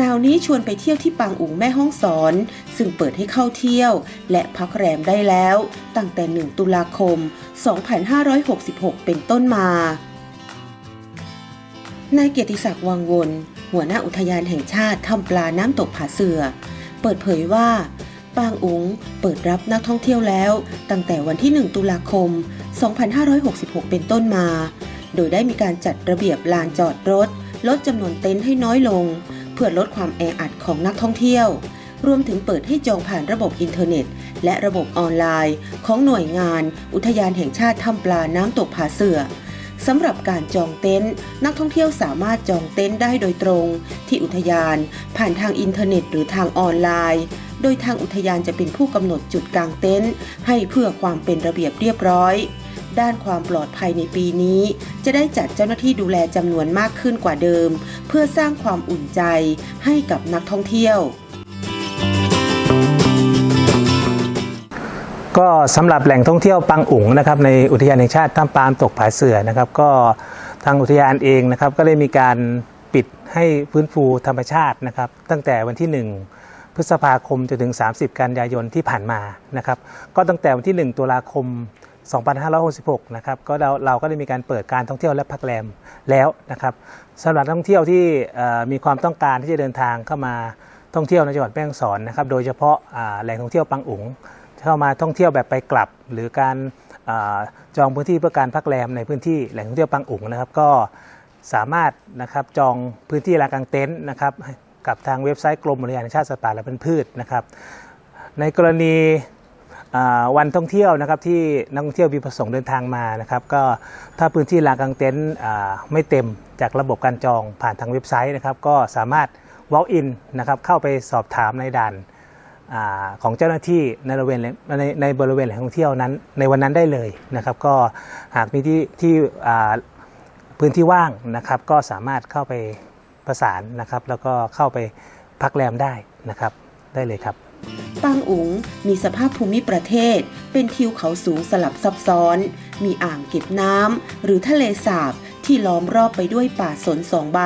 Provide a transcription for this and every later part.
นาวนี้ชวนไปเที่ยวที่ปางอุ๋งแม่ห้องสอน ซึ่งเปิดให้เข้าเที่ยว และพักแรมได้แล้ว ตั้งแต่ 1 ตุลาคม 2566 เป็นต้นมานายเกียรติศักดิ์วังวน หัวหน้าอุทยานแห่งชาติถ้ำปลาน้ำตกผาเสือ เปิดเผยว่า ปางอุ๋งเปิดรับนักท่องเที่ยวแล้ว ตั้งแต่วันที่ 1 ตุลาคม 2566 เป็นต้นมา โดยได้มีการจัดระเบียบลานจอดรถ ลดจำนวนเต็นท์ให้น้อยลง พื่อลดความแออัดของนักท่องเที่ยว รวมถึงเปิดให้จองผ่านระบบอินเทอร์เน็ต และระบบออนไลน์ ของหน่วยงาน อุทยานแห่งชาติถ้ำปลาน้ำตกผาเสือสำหรับการจองเต็นท์นักท่องเที่ยวสามารถจองเต็นท์ได้โดยตรง ที่อุทยาน ผ่านทางอินเทอร์เน็ต หรือทางออนไลน์ โดยทางอุทยานจะเป็นผู้กำหนดจุดกางเต็นท์ให้เพื่อความเป็นระเบียบเรียบร้อย ด้านความปลอดภัยในปีนี้ จะได้จัดเจ้าหน้าที่ดูแลจำนวนมากขึ้นกว่าเดิม เพื่อสร้างความอุ่นใจให้กับนักท่องเที่ยว ก็สำหรับแหล่งท่องเที่ยวปังอุ๋งนะครับในอุทยานแห่งชาติถ้ำปามตกผาเสือนะครับ ก็ทางอุทยานเองนะครับ ก็ได้มีการปิดให้ฟื้นฟูธรรมชาตินะครับ ตั้งแต่วันที่ 1พฤษภาคมจนถึง 30 กันยายนที่ผ่านมานะครับ ก็ตั้งแต่วันที่ 1 ตุลาคม 2566 นะครับก็เราเราก็ได้มีการเปิดการท่องเที่ยวและพักแรมแล้วนะครับสำหรับนักท่องเที่ยวที่มีความต้องการที่จะเดินทางเข้ามาท่องเที่ยวในจังหวัดแม่ฮ่องสอนนะครับโดยเฉพาะแหล่งท่องเที่ยวปังอุ๋งเข้ามาท่องเที่ยวแบบไปกลับ หรือการอาจองพื้นที่เพื่อการพักแรมในพื้นที่แหล่งท่องเที่ยวปังอุ๋งนะครับ ก็สามารถนะครับจองพื้นที่ลานกางเต็นท์นะครับกับทางเว็บไซต์กรมอุทยานแห่งชาติสัตว์ป่าและพันธุ์พืชนะครับในกรณี วันท่องเที่ยวนะครับที่นักท่องเที่ยวมีประสงค์เดินทางมานะครับก็ถ้าพื้นที่ลานกลางเต็นท์ไม่เต็มจากระบบการจองผ่านทางเว็บไซต์นะครับก็สามารถ walk in นะครับเข้าไปสอบถามในด่านอาของเจ้าหน้าที่ในบริเวณในในบริเวณแหล่งท่องเที่ยวนั้น ในวันนั้นได้เลยนะครับ ก็หากมีที่ที่พื้นที่ว่างนะครับ ก็สามารถเข้าไปประสานนะครับ แล้วก็เข้าไปพักแรมได้นะครับได้เลยครับ ปางอุ๋งมีสภาพภูมิประเทศ เป็นทิวเขาสูงสลับซับซ้อน มีอ่างเก็บน้ำหรือทะเลสาบที่ล้อมรอบไปด้วยป่าสนสองใบ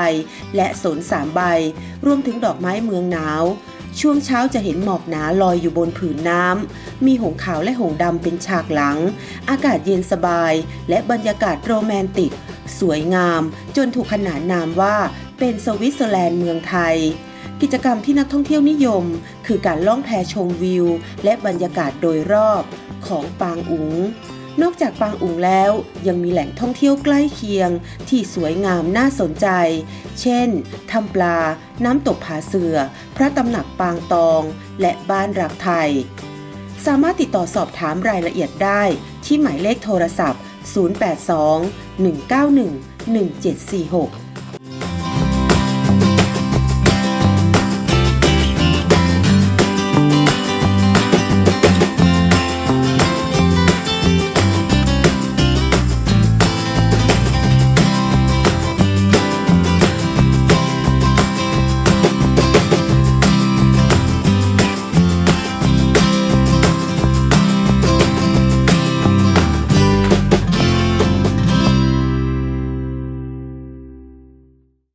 และสนสามใบ รวมถึงดอกไม้เมืองหนาว ช่วงเช้าจะเห็นหมอกหนาลอยอยู่บนผืนน้ำ มีหงส์ขาวและหงส์ดำเป็นฉากหลัง อากาศเย็นสบาย และบรรยากาศโรแมนติก สวยงาม จนถูกขนานนามว่าเป็นสวิตเซอร์แลนด์เมืองไทย กิจกรรมที่นักท่องเที่ยวนิยม คือการล่องแพชมวิว และบรรยากาศโดยรอบของปางอุ๋งนอกจากปางอุ๋งแล้วยังมีแหล่งท่องเที่ยวใกล้เคียง ที่สวยงามน่าสนใจ เช่นถ้ำปลา น้ำตกผาเสือ พระตำหนักปางตอง และบ้านรักไทย สามารถติดต่อสอบถามรายละเอียดได้ที่หมายเลขโทรศัพท์ 082 191 1746